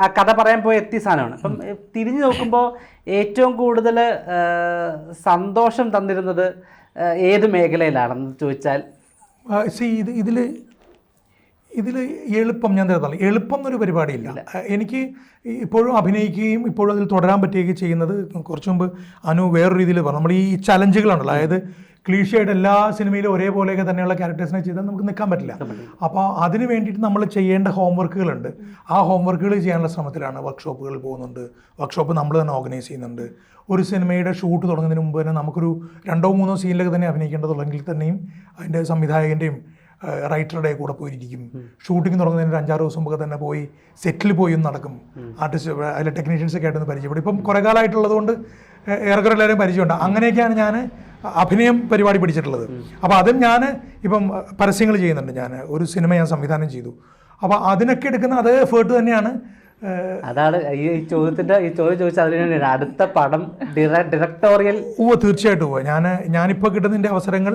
ആ കഥ പറയാൻ പോയി എത്തിയ സാധനമാണ്. അപ്പം തിരിഞ്ഞു നോക്കുമ്പോൾ ഏറ്റവും കൂടുതൽ സന്തോഷം തന്നിരുന്നത് ഏത് മേഖലയിലാണെന്ന് ചോദിച്ചാൽ സി ഇത് ഇതിൽ ഇതിൽ എളുപ്പം ഞാൻ തരുന്നില്ല എളുപ്പം എന്നൊരു പരിപാടിയില്ല എനിക്ക് ഇപ്പോഴും അഭിനയിക്കുകയും ഇപ്പോഴും അതിൽ തുടരാൻ പറ്റുകയും ചെയ്യുന്നത് കുറച്ച് മുമ്പ് അനു വേറൊരു രീതിയിൽ പറഞ്ഞു. നമ്മൾ ഈ ചലഞ്ചുകളുണ്ടല്ലോ അതായത് ക്ലീഷയായിട്ട് എല്ലാ സിനിമയിലും ഒരേപോലെയൊക്കെ തന്നെയുള്ള ക്യാരക്ടേഴ്സിനെ ചെയ്താൽ നമുക്ക് നിൽക്കാൻ പറ്റില്ല. അപ്പോൾ അതിന് വേണ്ടിയിട്ട് നമ്മൾ ചെയ്യേണ്ട ഹോംവർക്കുകളുണ്ട്. ആ ഹോംവർക്കുകൾ ചെയ്യാനുള്ള ശ്രമത്തിലാണ് വർക്ക്ഷോപ്പുകൾ പോകുന്നുണ്ട്. വർക്ക്ഷോപ്പ് നമ്മൾ തന്നെ ഓർഗനൈസ് ചെയ്യുന്നുണ്ട്. ഒരു സിനിമയുടെ ഷൂട്ട് തുടങ്ങുന്നതിന് മുമ്പ് തന്നെ നമുക്കൊരു രണ്ടോ മൂന്നോ സീനിലൊക്കെ തന്നെ അഭിനയിക്കേണ്ടതുള്ളെങ്കിൽ തന്നെയും അതിന്റെ സംവിധായകന്റെയും റൈറ്ററുടെ കൂടെ പോയിരിക്കും. ഷൂട്ടിംഗ് തുടങ്ങുന്നതിന് ഒരു അഞ്ചാറ് ദിവസം മുമ്പ് തന്നെ പോയി സെറ്റിൽ പോയി ഒന്ന് നടക്കും. ആർട്ടിസ്റ്റ് അതിലെ ടെക്നീഷ്യൻസൊക്കെ ആയിട്ടൊന്ന് പരിചയപ്പെടും. ഇപ്പം കുറേ കാലമായിട്ടുള്ളത് കൊണ്ട് ഏറെക്കുറെ എല്ലാവരും പരിചയമുണ്ട്. അങ്ങനെയൊക്കെയാണ് ഞാൻ അഭിനയം പരിപാടി പിടിച്ചിട്ടുള്ളത്. അപ്പോൾ അതും ഞാൻ ഇപ്പം പരസ്യങ്ങൾ ചെയ്യുന്നുണ്ട് ഞാൻ ഒരു സിനിമ ഞാൻ സംവിധാനം ചെയ്തു. അപ്പോൾ അതിനൊക്കെ എടുക്കുന്ന അതേ എഫേർട്ട് തന്നെയാണ് അതാണ് ഈ ചോദ്യത്തിന്റെ ഈ ചോദ്യം ചോദിച്ചാൽ അടുത്ത പടം ഡിറക്ടോറിയൽ ഓ തീർച്ചയായിട്ടും പോവാ ഞാൻ ഞാനിപ്പോൾ കിട്ടുന്നതിന്റെ അവസരങ്ങൾ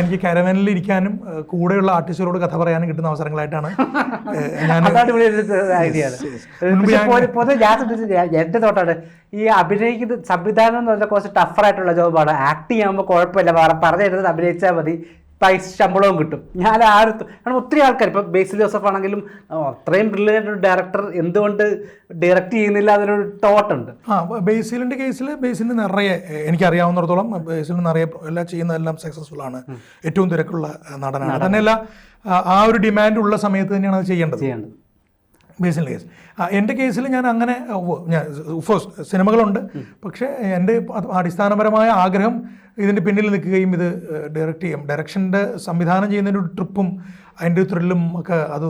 എനിക്ക് കാരവാനിൽ ഇരിക്കാനും കൂടെയുള്ള ആർട്ടിസ്റ്റുകളോട് കഥ പറയാനും കിട്ടുന്ന അവസരങ്ങളായിട്ടാണ് എന്റെ തോട്ടാണ്. ഈ അഭിനയിക്കുന്ന സംവിധാനം എന്ന് പറഞ്ഞാൽ കുറച്ച് ടഫറായിട്ടുള്ള ജോബാണ് ആക്ട് ചെയ്യുമ്പോൾ കുഴപ്പമില്ല. പറഞ്ഞിരുന്നത് പറഞ്ഞു അഭിനയിച്ചാൽ മതി. പൈസ ശമ്പളവും കിട്ടും. ഞാൻ ആരത്ത് കാരണം ഒത്തിരി ആൾക്കാർ ഇപ്പോൾ ബേസിൽ ജോസഫ് ആണെങ്കിലും അത്രയും ബ്രില്യന്റ് ഒരു ഡയറക്ടർ എന്തുകൊണ്ട് ഡയറക്റ്റ് ചെയ്യുന്നില്ല അതിനൊരു തോട്ടുണ്ട് ആ ബേസിലിന്റെ കേസിൽ ബേസിന് നിറയെ എനിക്കറിയാവുന്നിടത്തോളം ബേസിൽ നിറയെ എല്ലാം ചെയ്യുന്നതെല്ലാം സക്സസ്ഫുൾ ആണ്. ഏറ്റവും തിരക്കുള്ള നടനാണ്. തന്നെയല്ല ആ ഒരു ഡിമാൻഡ് ഉള്ള സമയത്ത് തന്നെയാണ് അത് ചെയ്യേണ്ടത്. ചെയ്യേണ്ടത്. ബേസിന്റെ കേസ്. എന്റെ കേസിൽ ഞാൻ അങ്ങനെ ഞാൻ സിനിമകളുണ്ട്. പക്ഷേ എന്റെ അടിസ്ഥാനപരമായ ആഗ്രഹം ഇതിന്റെ പിന്നിൽ നിൽക്കുകയും ഇത് ഡയറക്റ്റ് ചെയ്യും. ഡയറക്ഷന്റെ സംവിധാനം ചെയ്യുന്നതിന്റെ ഒരു ട്രിപ്പും അതിന്റെ ഒരു ത്രില്ലും ഒക്കെ അത്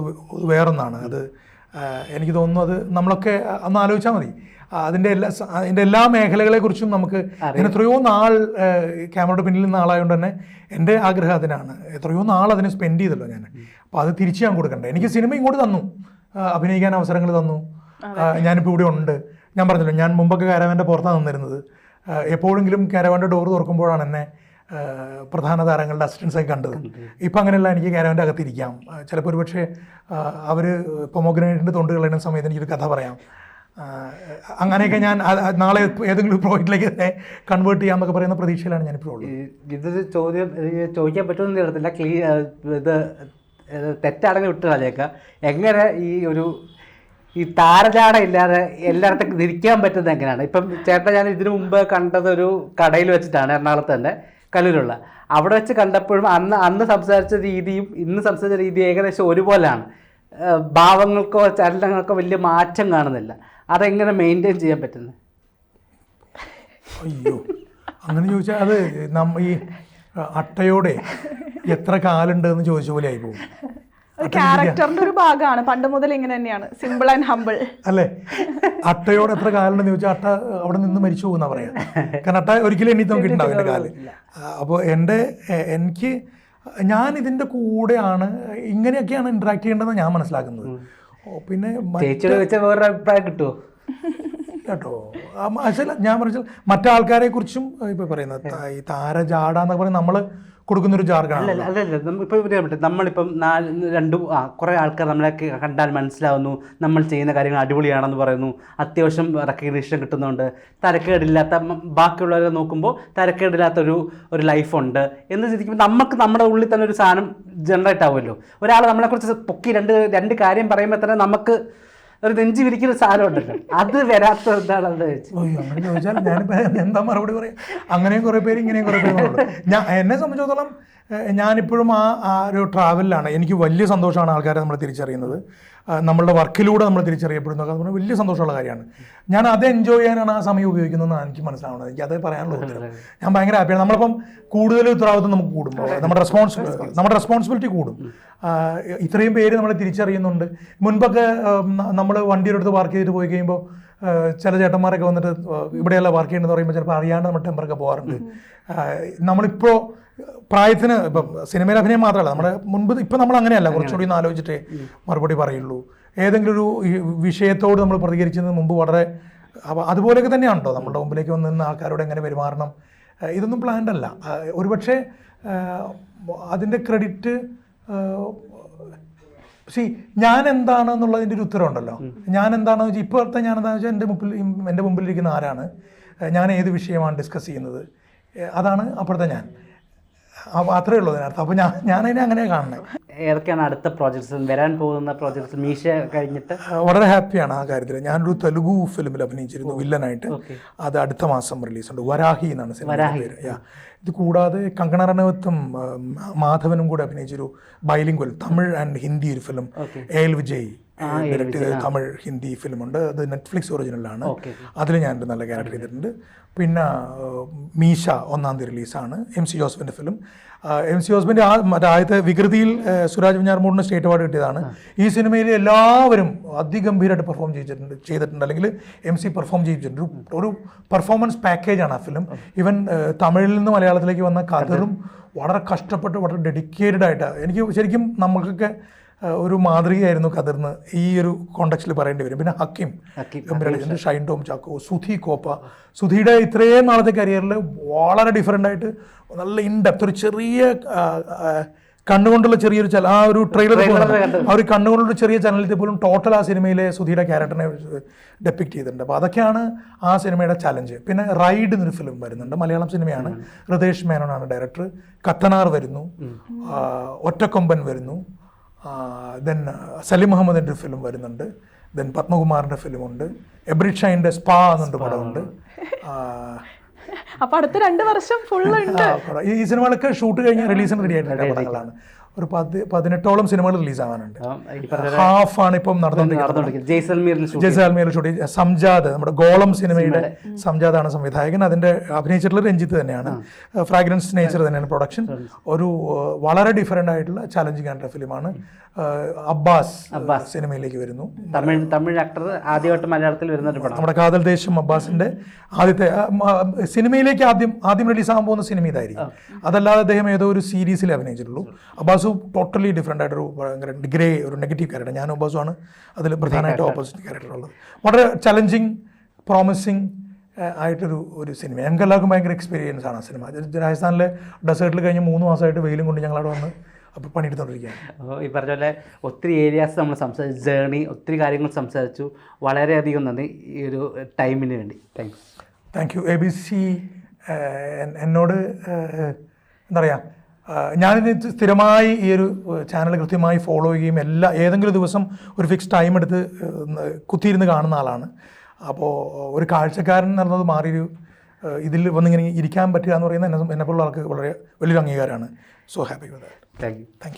വേറൊന്നാണ്. അത് എനിക്ക് തോന്നുന്നു അത് നമ്മളൊക്കെ ഒന്ന് ആലോചിച്ചാൽ മതി. അതിന്റെ എല്ലാ അതിന്റെ എല്ലാ മേഖലകളെക്കുറിച്ചും നമുക്ക് ഞാൻ എത്രയോ നാൾ ക്യാമറയുടെ പിന്നിൽ നിന്ന ആളായതുകൊണ്ട് തന്നെ എന്റെ ആഗ്രഹം അതിനാണ്. എത്രയോ നാൾ അതിനെ സ്പെൻഡ് ചെയ്തല്ലോ ഞാൻ. അപ്പോൾ അത് തിരിച്ചു ഞാൻ കൊടുക്കണ്ടേ? എനിക്ക് സിനിമ ഇങ്ങോട്ട് തന്നു. അഭിനയിക്കാൻ അവസരങ്ങൾ തന്നു. ഞാനിപ്പോൾ ഇവിടെ ഉണ്ട്. ഞാൻ പറഞ്ഞല്ലോ ഞാൻ മുമ്പൊക്കെ കാരവാന്റെ പുറത്താണ് നിന്നിരുന്നത്. എപ്പോഴെങ്കിലും കാരവാന്റെ ഡോർ തുറക്കുമ്പോഴാണ് എന്നെ പ്രധാന താരങ്ങളുടെ അസിസ്റ്റൻസായി കണ്ടത്. ഇപ്പം അങ്ങനെയല്ല എനിക്ക് കാരവാന്റെ അകത്തിരിക്കാം. ചിലപ്പോൾ ചിലപ്പോൾ ഒരുപക്ഷെ അവർ പൊമോഗ്രനേറ്റിന്റെ തൊണ്ട് കളയുന്ന സമയത്ത് എനിക്കൊരു കഥ പറയാം. അങ്ങനെയൊക്കെ ഞാൻ നാളെ ഏതെങ്കിലും പ്രോജക്റ്റിലേക്ക് തന്നെ കൺവേർട്ട് ചെയ്യാമെന്നൊക്കെ പറയുന്ന പ്രതീക്ഷയിലാണ് ഞാനിപ്പോൾ ഉള്ളത്. ഈ- ഇതൊരു ചോദ്യം ചോദിക്കാൻ പറ്റുമെന്ന് അറിയത്തില്ല ക്ലീ ഇത് ഇത് തെറ്റാണെങ്കിൽ വിട്ട് എങ്ങനെ ഈ ഒരു ഈ താരചാട ഇല്ലാതെ എല്ലായിടത്തും ഇരിക്കാൻ പറ്റുന്നത് എങ്ങനെയാണ്? ഇപ്പം ചേട്ടൻ ഞാൻ ഇതിനു മുമ്പ് കണ്ടത് ഒരു കടയിൽ വെച്ചിട്ടാണ് എറണാകുളത്ത് തന്നെ കല്ലൂരുള്ള. അവിടെ വെച്ച് കണ്ടപ്പോഴും അന്ന് അന്ന് സംസാരിച്ച രീതിയും ഇന്ന് സംസാരിച്ച രീതി ഏകദേശം ഒരുപോലെയാണ്. ഭാവങ്ങൾക്കോ ചലനങ്ങൾക്കോ വലിയ മാറ്റം കാണുന്നില്ല. അതെങ്ങനെ മെയിന്റെയിൻ ചെയ്യാൻ പറ്റുന്നത്? അയ്യോ അങ്ങനെ ചോദിച്ചാൽ അത് നമ്മ ഈ അട്ടയോടെ എത്ര കാലുണ്ട് എന്ന് ചോദിച്ച പോലെ ആയി പോകും. ക്യാരക്ടറിന്റെ ഒരു ഭാഗമാണ്. പണ്ട് മുതൽ ഇങ്ങനെ തന്നെയാണ്. സിമ്പിൾ ആൻഡ് ഹമ്പിൾ അല്ലേ? അട്ടയോട് എത്ര കാലുണ്ടെന്ന് ചോദിച്ചാൽ അട്ട അവിടെ നിന്ന് മരിച്ചു പോകുന്ന പറയാം. കാരണം അട്ട ഒരിക്കലും എണ്ണി നോക്കിയിട്ടുണ്ടാവും എന്റെ കാൽ അപ്പോൾ എന്റെ എനിക്ക് ഞാൻ ഇതിന്റെ കൂടെയാണ് ഇങ്ങനെയൊക്കെയാണ് ഇന്ററാക്ട് ചെയ്യേണ്ടതെന്ന് ഞാൻ മനസ്സിലാക്കുന്നത്. പിന്നെ അഭിപ്രായം കിട്ടുമോ കേട്ടോ. ഞാൻ പറഞ്ഞാൽ മറ്റാൾക്കാരെ കുറിച്ചും ഇപ്പൊ പറയുന്നത് ഈ താരജാട എന്നൊക്കെ പറയുന്നത് നമ്മൾ കൊടുക്കുന്നൊരു ജാർഗാണ് അല്ല ഒരു കാര്യം നമ്മളിപ്പം നാല് രണ്ടു ആ കുറെ ആൾക്കാർ നമ്മളെ കണ്ടാൽ മനസ്സിലാവുന്നു. നമ്മൾ ചെയ്യുന്ന കാര്യങ്ങൾ അടിപൊളിയാണെന്ന് പറയുന്നു. അത്യാവശ്യം റെക്കഗ്നീഷൻ കിട്ടുന്നുണ്ട്. തരക്കേടില്ലാത്ത ബാക്കിയുള്ളവരെ നോക്കുമ്പോൾ തരക്കേടില്ലാത്ത ഒരു ഒരു ലൈഫുണ്ട് എന്ന് ചിന്തിക്കുമ്പോൾ നമുക്ക് നമ്മുടെ ഉള്ളിൽ തന്നെ ഒരു സാധനം ജനറേറ്റ് ആവുമല്ലോ. ഒരാൾ നമ്മളെക്കുറിച്ച് പൊക്കി രണ്ട് രണ്ട് കാര്യം പറയുമ്പോൾ തന്നെ നമുക്ക് ഒരു നെഞ്ചി വിരിക്കുന്ന സാധനം ഉണ്ടല്ലോ. അത് വരാത്ത എന്താണെന്ന് അങ്ങനെ ചോദിച്ചാൽ എന്താ മറുപടി പറയാം? അങ്ങനെയും കുറേ പേര് ഇങ്ങനെയും കുറേ പേര് ഞാൻ എന്നെ സംബന്ധിച്ചിടത്തോളം ഞാനിപ്പോഴും ആ ആ ഒരു ട്രാവലിലാണ് എനിക്ക് വലിയ സന്തോഷമാണ് ആൾക്കാരെ നമ്മൾ തിരിച്ചറിയുന്നത്. നമ്മളുടെ വർക്കിലൂടെ നമ്മൾ തിരിച്ചറിയപ്പെടുന്നത് അത് വലിയ സന്തോഷമുള്ള കാര്യമാണ്. ഞാൻ അത് എൻജോയ് ചെയ്യാനാണ് ആ സമയം ഉപയോഗിക്കുന്നതെന്ന് എനിക്ക് മനസ്സിലാവുന്നത് എനിക്ക് അത് പറയാനുള്ള ഉത്തരം. ഞാൻ ഭയങ്കര ഹാപ്പിയാണ് നമ്മളിപ്പം കൂടുതൽ ഉത്തരവാദിത്വം നമുക്ക് കൂടുമ്പോൾ നമ്മുടെ റെസ്പോൺസിബിലിറ്റി നമ്മുടെ റെസ്പോൺസിബിലിറ്റി കൂടും. ഇത്രയും പേര് നമ്മളെ തിരിച്ചറിയുന്നുണ്ട്. മുൻപൊക്കെ നമ്മൾ വണ്ടിയുടെ അടുത്ത് പാർക്ക് ചെയ്തിട്ട് പോയി കഴിയുമ്പോൾ ചില ചേട്ടന്മാരൊക്കെ വന്നിട്ട് ഇവിടെയല്ല വർക്ക് ചെയ്യണമെന്ന് പറയുമ്പോൾ ചിലപ്പോൾ അറിയാണ്ട് നമ്മൾ ടെമ്പറൊക്കെ പോകാറുണ്ട്. നമ്മളിപ്പോൾ പ്രായത്തിന് ഇപ്പം സിനിമയിൽ അഭിനയം മാത്രമല്ല നമ്മുടെ മുൻപ് ഇപ്പം നമ്മൾ അങ്ങനെയല്ല കുറച്ചുകൂടി ഒന്ന് ആലോചിച്ചിട്ടേ മറുപടി പറയുള്ളൂ. ഏതെങ്കിലും ഒരു വിഷയത്തോട് നമ്മൾ പ്രതികരിച്ചതിന് മുമ്പ് വളരെ അതുപോലെയൊക്കെ തന്നെയാണ് നമ്മുടെ മുമ്പിലേക്ക് വന്ന് നിന്ന് ആൾക്കാരോട് എങ്ങനെ പെരുമാറണം? ഇതൊന്നും പ്ലാൻഡ് അല്ല. ഒരുപക്ഷെ അതിന്റെ ക്രെഡിറ്റ് സി ഞാൻ എന്താണ് എന്നുള്ളതിന്റെ ഒരു ഉത്തരവുണ്ടല്ലോ. ഞാൻ എന്താണെന്ന് വെച്ചാൽ ഇപ്പോഴത്തെ ഞാൻ എന്താണെന്ന് വെച്ചാൽ എന്റെ മുമ്പിൽ എന്റെ മുമ്പിലിരിക്കുന്ന ആരാണ്? ഞാൻ ഏത് വിഷയമാണ് ഡിസ്കസ് ചെയ്യുന്നത്? അതാണ് അപ്പോഴത്തെ ഞാൻ. അത്രയേ ഉള്ളൂ അതിനർത്ഥം അപ്പോൾ ഞാൻ ഞാനതിനെ അങ്ങനെ കാണുന്നത് ഏതൊക്കെയാണ് അടുത്ത പ്രോജക്ട്സ് വരാൻ പോകുന്ന പ്രോജക്ട്സ് മീശ കഴിഞ്ഞിട്ട്? വളരെ ഹാപ്പിയാണ് ആ കാര്യത്തിൽ ഞാനൊരു തെലുഗു ഫിലിമിൽ അഭിനയിച്ചിരുന്നു വില്ലനായിട്ട്. അത് അടുത്ത മാസം റിലീസ് ഉണ്ട് വരാഹി എന്നാണ് സിനിമ പേര്. ഇത് കൂടാതെ കങ്കണ റണവത്തും മാധവനും കൂടെ അഭിനയിച്ചൊരു ബൈലിംഗ്വൽ തമിഴ് ആൻഡ് ഹിന്ദി ഒരു film A L Vijay. Direct ചെയ്ത തമിഴ് ഹിന്ദി ഫിലിമുണ്ട്. അത് നെറ്റ്ഫ്ലിക്സ് ഒറിജിനലാണ് അതിൽ ഞാൻ ഒരു നല്ല ക്യാരക്ടർ ചെയ്തിട്ടുണ്ട് പിന്നെ മീശ ഒന്നാം തീയതി റിലീസാണ് എം സി ജോസഫിന്റെ ഫിലിം എം സി ജോസഫിന്റെ ആ മറ്റേ ആദ്യത്തെ വികൃതിയിൽ സുരാജ് വെഞ്ഞാറമൂടിന് സ്റ്റേറ്റ് അവാർഡ് കിട്ടിയതാണ്. ഈ സിനിമയിൽ എല്ലാവരും അതിഗംഭീരമായിട്ട് പെർഫോം ചെയ്തിട്ടുണ്ട് ചെയ്തിട്ടുണ്ട്. അല്ലെങ്കിൽ എം സി പെർഫോം ചെയ്തിട്ടുണ്ട്. ഒരു- ഒരു പെർഫോമൻസ് പാക്കേജാണ് ആ ഫിലിം ഈവൻ തമിഴിൽ നിന്ന് മലയാളത്തിലേക്ക് വന്ന കഥറും വളരെ കഷ്ടപ്പെട്ട് വളരെ ഡെഡിക്കേറ്റഡ് ആയിട്ട്. എനിക്ക് ശരിക്കും നമുക്കൊക്കെ ഒരു മാതൃകയായിരുന്നു കതിർന്ന് ഈ ഒരു കോണ്ടക്സ്റ്റിൽ പറയേണ്ടി വരും. പിന്നെ ഹക്കിം ഹക്കിം ഷൈൻ ടോം ചാക്കോ സുധി കോപ്പ. സുധിയുടെ ഇത്രയും നാളത്തെ കരിയറിൽ വളരെ ഡിഫറെന്റ് ആയിട്ട് നല്ല ഇൻഡെപ്ത് ഒരു ചെറിയ കണ്ണുകൊണ്ടുള്ള ചെറിയൊരു ചല ആ ഒരു ട്രെയിലർ ആ ഒരു കണ്ണുകൊണ്ടുള്ള ചെറിയ ചലനത്തിൽ പോലും ടോട്ടൽ ആ സിനിമയിലെ സുധിയുടെ ക്യാരക്ടറിനെ ഡെപ്പിക്ട് ചെയ്തിട്ടുണ്ട്. അപ്പോൾ അതൊക്കെയാണ് ആ സിനിമയുടെ ചലഞ്ച് പിന്നെ റൈഡ് എന്നൊരു ഫിലിം വരുന്നുണ്ട്. മലയാളം സിനിമയാണ് ഹൃദേഷ് മേനോനാണ് ഡയറക്ടർ കത്തനാർ വരുന്നു. ഒറ്റക്കൊമ്പൻ വരുന്നു. ദെൻ സലിം മുഹമ്മദിന്റെ ഒരു ഫിലിം വരുന്നുണ്ട്. ദെൻ പത്മകുമാറിന്റെ ഫിലിമുണ്ട് ഉണ്ട്. ഷൈന്റെ സ്പാ എന്നുണ്ട് പടമുണ്ട്. ആ, അപ്പൊ അടുത്ത രണ്ട് വർഷം ഫുൾ ഉണ്ട്. ഈ സിനിമകളൊക്കെ ഷൂട്ട് കഴിഞ്ഞ് റിലീസിന് റെഡി ആയിട്ടുള്ള പടങ്ങളാണ്. ഒരു പതി പതിനെട്ടോളം സിനിമകൾ റിലീസ് ആവാനുണ്ട് ഹാഫ് ആണ് ഇപ്പം നടന്നുകൊണ്ടിരിക്കുന്നത്. ജയ്സൽമീറിൽ ഷൂട്ട് സംജാദ് നമ്മുടെ ഗോളം സിനിമയുടെ സംജാദാണ് സംവിധായകൻ. അതിന്റെ അഭിനയിച്ചിട്ടുള്ള രഞ്ജിത്ത് തന്നെയാണ്. ഫ്രാഗ്രൻസ് നേച്ചർ തന്നെയാണ് പ്രൊഡക്ഷൻ ഒരു വളരെ ഡിഫറെന്റ് ആയിട്ടുള്ള ചലഞ്ചിങ് ആയിട്ടുള്ള ഫിലിമാണ് അബ്ബാസ് സിനിമയിലേക്ക് വരുന്നു. തമിഴ് തമിഴ് ആക്ടർ ആദ്യമായിട്ട് മലയാളത്തിൽ വരുന്ന നമ്മുടെ കാതൽ ദേശം അബ്ബാസിന്റെ ആദ്യത്തെ സിനിമയിലേക്ക് ആദ്യം ആദ്യം റിലീസ് ആകാൻ പോകുന്ന സിനിമ ഇതായിരിക്കും. അതല്ലാതെ അദ്ദേഹം ഏതോ ഒരു സീരീസിൽ അഭിനയിച്ചിട്ടുള്ളൂ. അബ്ബാസു ടോട്ടലി ഡിഫറെന്റ് ആയിട്ടൊരു ഭയങ്കര ഡിഗ്രേ ഒരു നെഗറ്റീവ് ക്യാരക്ടർ ഞാൻ അബ്ബാസു ആണ്. അതിൽ പ്രധാനമായിട്ട് ഓപ്പോസിറ്റ് ക്യാരക്ടർ ഉള്ളത്. വളരെ ചലഞ്ചിങ് പ്രോമിസിങ് ആയിട്ടൊരു ഒരു സിനിമ ഞങ്ങൾക്ക് എല്ലാവർക്കും ഭയങ്കര എക്സ്പീരിയൻസ് ആണ് ആ സിനിമ രാജസ്ഥാനിലെ ഡെസേർട്ടിൽ കഴിഞ്ഞ് മൂന്ന് മാസമായിട്ട് വെയിലും കൊണ്ട് ഞങ്ങളവിടെ വന്ന് അപ്പോൾ പണിയെടുത്തോണ്ടിരിക്കുകയാണ്. അപ്പോൾ ഈ പറഞ്ഞ പോലെ ഒത്തിരി ഏരിയാസ് നമ്മൾ സംസാരിച്ചു ജേണി ഒത്തിരി കാര്യങ്ങൾ സംസാരിച്ചു. വളരെയധികം നന്ദി ഈ ഒരു ടൈമിന് വേണ്ടി. Thanks thank you A B C എന്നോട് എന്താ പറയുക ഞാനിത് സ്ഥിരമായി ഈ ഒരു ചാനൽ കൃത്യമായി ഫോളോ ചെയ്യുകയും എല്ലാ ഏതെങ്കിലും ദിവസം ഒരു ഫിക്സ് ടൈം എടുത്ത് കുത്തിയിരുന്ന് കാണുന്ന ആളാണ്. അപ്പോൾ ഒരു കാഴ്ചക്കാരൻ എന്നത് മാറിയൊരു ഏഹ്, ഇതിൽ വന്നിങ്ങനെ ഇരിക്കാൻ പറ്റുക എന്ന് പറയുന്നത് എന്നെ എന്നെപ്പോലുള്ള ആൾക്ക് വളരെ വലിയൊരു അംഗീകാരമാണ്. So happy with that thank you thank you